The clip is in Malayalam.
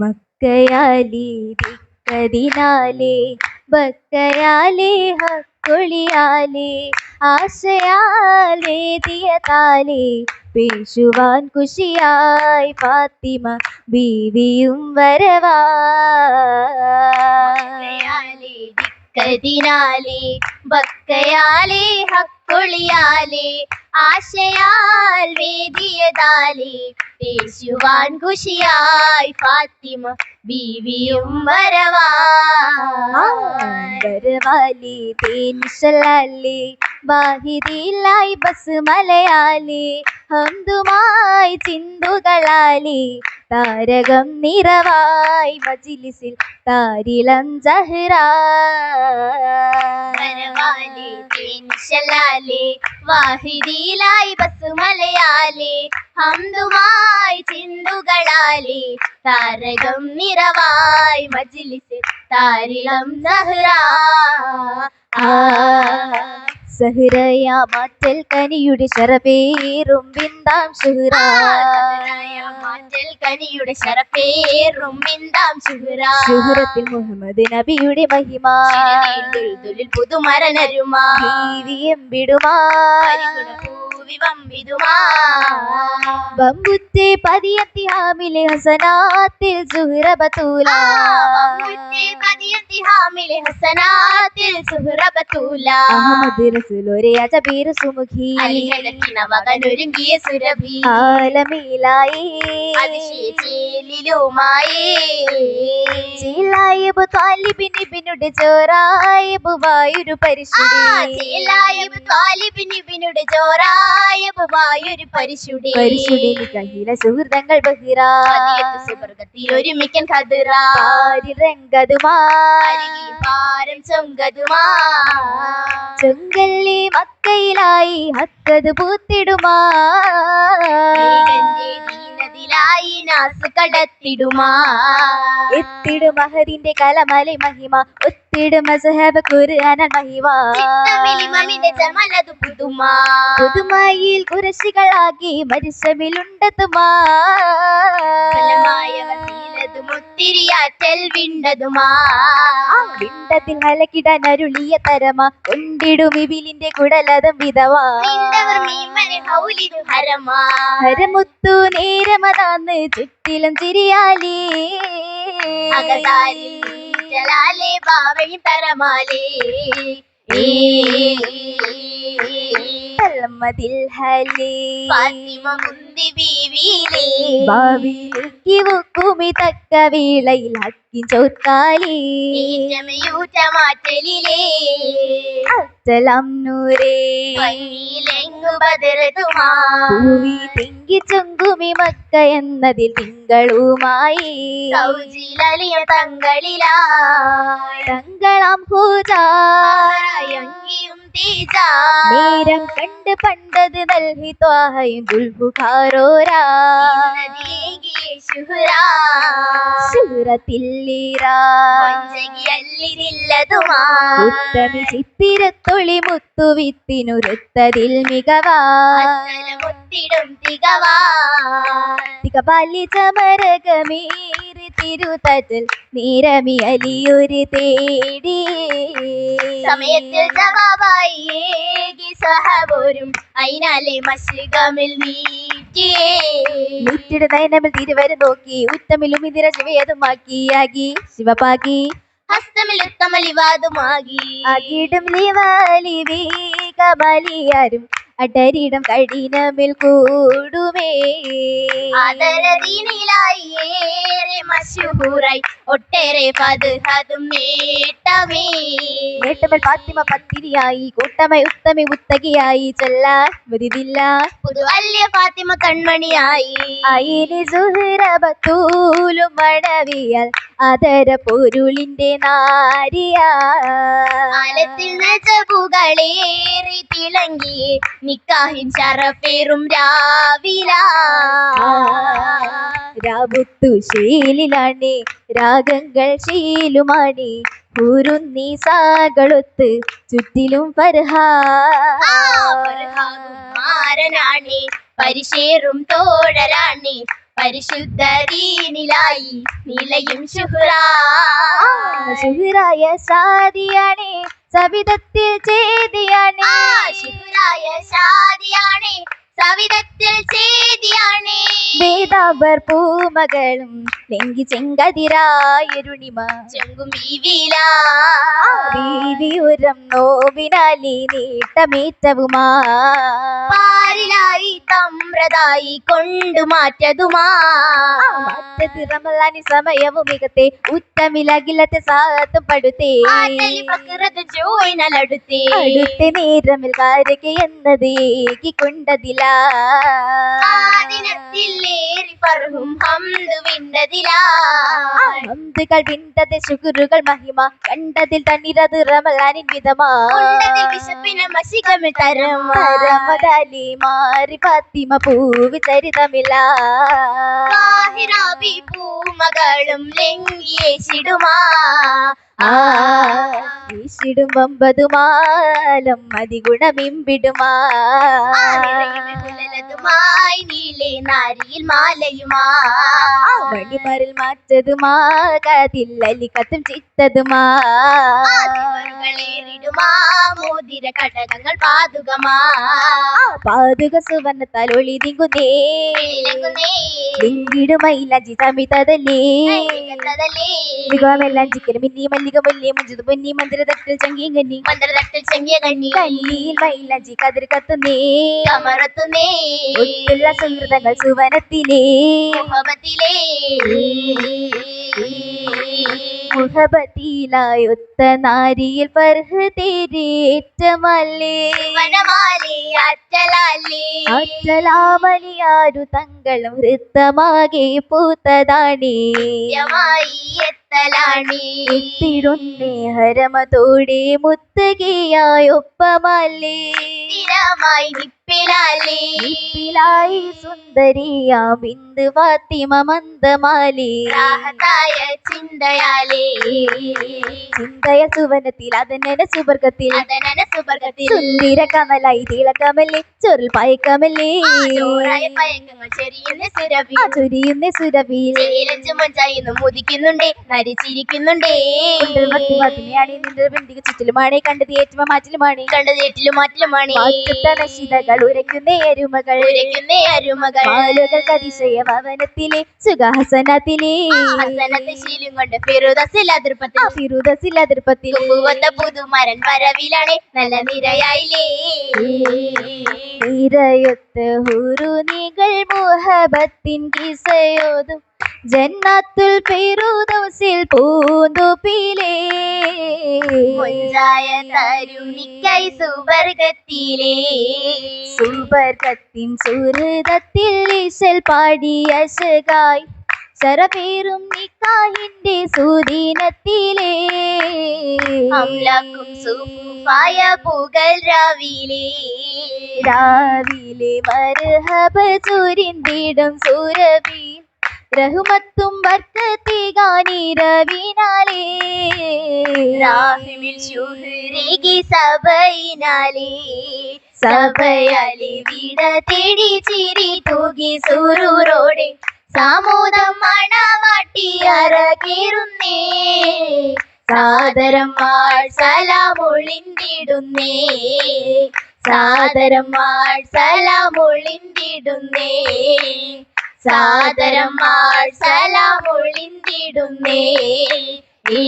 മക്കയാലി ദിക്കതിനാലെ ബക്കയാലെ ഹക്കൊളിയാലെ ആശയാൽ വേദിയതാലെ പേശുവാൻ കുശിയായി ഫാത്തിമ ബീവിയും വരവാ. ബക്കയാലെ ദിക്കതിനാലെ ഹക്കൊളിയാലെ ആശയാൽ വേദിയതാലെ പേശുവാൻ ഖുഷിയായി ഫാത്തിമ ബീവിയും വരവാ വരവാലി തേനിശലാലി ബാഹിദിലായി ബസ് മലയാളി ഹന്തുമായി ചിന്തുകളാലി താരകം നിറവായി മജിലിസിൽ താരിളം ജഹ്റാ വരവാലെ തേൻശലാലെ വാഹിദിയിലായി ബസ് മലയാളി ഹംദുമായി ചിന്തുകളാലി താരകം നിറവായി മജിലിസ് താരിളം സഹ്റാ സഹ്റയ മാറ്റൽ കനിയുടെ ശരപേറും ബിന്ദാം ഷുഹ്റാ മാറ്റൽ കനിയുടെ ശരപ്പേറും ബിന്ദാം ശുഹ്റാ സുഹറത്തിൽ മുഹമ്മദ് നബിയുടെ മഹിമ. പുതുമരനരുമാ. വിടുമാ. ബമ്പുത്തെ പതിയത്തി ഹാമിലെ ഹസനാത്തിൽ സുഹ്റ ബത്തൂല ഹാമിലെ ഹസനാത്തിൽ സുഹ്റ അഹമ്മദ് റസൂലൊരെ അജബീർ സുമുഖി. അലിഹലക്കിന മകനൊരുങ്ങിയ സുരഭി. ആലമീലായി. അതിശേലിലുമായി ചീലായിബ് താലിബിന് ബിനുടെ ചോറായിബ് വായൊരു പരിശുദ്ധി താലിബിനുടെ ചോറായ വായൊരു പരിശുടി പരിശുദ്ധി കഹില സുഹൃതങ്ങൾ ബഹിറ സുവർഗത്തിൽ ഒരുമിക്കൻ കതിറ. രംഗതുമാ അരികിൽ പാരം ചൊങ്കതുമാ ചെങ്കല്ലി മക്കയിലായി ഹക്കത് പൂത്തിടുമാ ദീനതിലായി നാസ് കടത്തിടുമാ എത്തിടും മഹതിന്റെ കലമലി മഹിമ ഒത്തിടും മസഹബ് ഖുർആന മഹിമ ചിത്തമിലിമമിന്റെ ജമലതു പുതുമാ പുതുമയിൽ കുറശികളാക്കി മരിശമിലുണ്ടതുമാ കലമായ വസീലതു മുത്തിരിയാറ്റൽ വിണ്ടതുമാ വിണ്ടത്തിൽ ഹലക്കിടാൻ അരുളിയ തരമ. ഉണ്ടിടും ഇബിലിന്റെ കുടലതം വിധവാ. ഹരമുത്തു നേരമതാന്ന് ചുറ്റിലും തിരിയാലേ. ജലാലെ ബാവയും തരമാലേ. ഭാവിയിലേക്ക് വെക്കുമി തക്ക വേളയിൽ അക്കി ചോർക്കാലേ മാറ്റലിലേ. അച്ചലം നൂരേ. പള്ളിയിലെങ്ങു ബദറതുമാ ഭൂവി തിങ്കി ചുങ്കുമി മക്ക എന്നതിൽ തിങ്കളുമായി. സൗജിലലിയ തങ്ങളാം തങ്കളം പൂജാ. അങ്കിയും നേരം കണ്ട് പണ്ടത് നൽകി ത്വാഹയും ദുൽബുഖാരോരാ ഉത്തമി ചിത്തിരത്തൊളി മുത്തുവിത്തിനുരുത്തതിൽ മികവാ. മുത്തിടും തികവാ. തികപാലി ചമരകമേറി തിരുതജൽ നീരമി അലിയൊരു തേടി. സമയത്തിൽ ജവാബായി ഏകി സഹപോരും അയിനാലെ മഷികമിൽ നീറ്റിയുടെ നയനമിൽ തിരുവരെ നോക്കി. ഉത്തമിലും ഇതിര ശിവയതുമാക്കിയാകി ശിവപാകി. ഹസ്തമിൽ ഉത്തമലിവാതുമാകി അകിടും ലിവാലി വീകബലിയാരും അടരിടം കഠിനമിൽ കൂടുമേ. ആദരദീനിലായേറെ ഏറെ മഷൂറായി ഒട്ടേറെ പതുഹതും നേട്ടമേ. നേട്ടമൽ ഫാത്തിമ പത്തിരിയായി കൂട്ടമൈ ഉത്തമി ഉത്തകിയായി. ചൊല്ലാൻ വരുതില്ല പുതു അല്യ ഫാത്തിമ കൺമണിയായി. അയിനി സുഹറ ബത്തൂലും മണവിയാൽ അതര പൊരുളിന്റെ നാരിയാലത്തിൽ നജബുകളേറി തിളങ്ങി നിക്കാഹിൻ ശറഫേറും രാവില. രാബുത്തു ശീലിലാണ് രാഗങ്ങൾ ശീലുമാണ് കുരുന്നീ സാകളൊത്ത് ചുറ്റിലും പരഹാ മാരനാണ് പരിശേറും തോഴരാണ് പരിശുദ്ധ ദീനിലായി നിലയും ശുഹുറായ സാദിയാണി സവിത പൂമകളും ലെങ്കി ചെങ്കതിരായരുണിമ. ചെങ്കും ബീവില വീതിയുരം നോവിനാലി നീട്ടമേറ്റവുമാ. തമ്രതായി കൊണ്ടു മാറ്റതുമാ. മറ്റത് റമലാനി സമയവും മികത്തെ ഉത്തമിലകിലത്തെ സാത്തും പടുത്തേ. ജോയിനലടുത്തേ അടുത്ത നേരമിൽ കാരക എന്നത് ഏകിക്കൊണ്ടതില. ഹംദുകൾ വിണ്ടത് ശുക്രുകൾ മഹിമ. കണ്ടതിൽ തന്നിരത് റമലാനിൻ വിധമാ. വിശപ്പിന് മഷികമിൽ തരമാ. റമദാലി മാറി ഫാത്തിമ പൂവി ചരിതമില്ല. പൂമകളും ലംഘിയേശിടുമാ. ആ മതിഗുണമിമ്പിടുമായി നീലെ നാരിയിൽ മാലയുമാ. മണിമറിൽ മാറ്റതുമാ കതില്ലലി കത്തും ചിത്തതുമാ. േറിടുമാ മോതിര കടകങ്ങൾ പാതുകമാ. പാതുക സുവർണത്താൽ ഒളി തിങ്കുന്നേ തമിതതല്ലേ കൈകത്തതല്ലേ. മികമെല്ലാം പൊന്നി കന്നി. ചെങ്ങിയ കല്ലിയിൽ കതിർ കത്തുന്നേ. കമറത്തുന്നേ. ഒത്തുള്ള സുഹൃതങ്ങൾ സുവനത്തിലേ. മുഹബത്തിലേ. മുഹബത്തിലായൊത്ത നാരിയിൽ പർഹ് തേരേറ്റമല്ലേ. വനമാലേ അറ്റലാലേ. അച്ചലാമലിയാരു തങ്ങളും വൃത്തമാകെ പൂത്തതാണേ. യമായി എത്തിരുന്നേ എത്തിടുന്നേ ഹരമതോടെ മുത്തകയായൊപ്പമല്ലേ? സ്ഥിരമായി നിപ്പിലാലേ നിപ്പിലായി സുന്ദരിയാ ബിന്ദു ഫാത്തിമ മന്ദമാലി. ചിന്തയാലേ. ചിന്തയ സുവനത്തിൽ അതനന സുവർഗത്തിൽ അതനന സുവർഗത്തിൽ സുന്ദര കമലായി തിളക്കമല്ലേ ചൊരുൾ പയക്കമല്ലേ പയക്കങ്ങൾ ചെറിയുന്ന സുരഭി ചൊരിയുന്ന മഞ്ചായിന്ന് മുതിക്കുന്നുണ്ടേ നരിച്ചിരിക്കുന്നുണ്ടേ. ചുറ്റിലുമാണേ കണ്ടത് ഏറ്റുമ മാറ്റിലുമാണേ. കണ്ടത് ഏറ്റിലും മാറ്റിലുമാണ്. ഉരയ്ക്കുന്ന ഉരയ്ക്കുന്നേ അരുമകൾ ഭവനത്തിലെ സുഖഹസനത്തിലെ ഹസനത്തെ ശീലും കൊണ്ട് ഫിറുദസിൽ അതിർപ്പത്തിൽ. ഫിറുദസിൽ അതിർപ്പത്തിൽ. കുമ്പുവത്ത പുതുമരൻ വരവിലാണേ നല്ല നിരയായില്ലേ. നിരയൊത്ത് മുഹബത്തിൻ കിസയോതും. ജന്നാത്തുൽ ഫിറുദൗസിൽ പൂന്തുപ്പിലേ. മുഞ്ചായ തരുണിക്കായി സുവർഗത്തിലേ. സുവർഗത്തിൻ സുഹൃതത്തിൽ ഈശൽ പാടിയ ശകായ് സരപേരും നിക്കാഹിന്റെ സുദീനത്തിലേ. അംലാക്കും സുഫായ പുകൾ രാവിലെ. രാവിലെ മർഹബ ചുരിന്തിടും സുരഭി റഹുമത്തും വർക്കത്തികാനിരവിനാലേ രാഹിമിൽ ശുഹ്രേകി സഭയിനാലേ. സഭയാലി വിട തേടി ചിരി തൂകി സുരൂരോടെ സാമൂതം മണമാട്ടി അറകേറുന്നേ സാദരം മാൾ സലാമൊളിന്തിടുന്നേ. സാദരം മാൾ സലാമൊളിന്തിടുന്നേ. സാദരം മാൾ സലാമൊളിന്തിടുന്നേ ഈ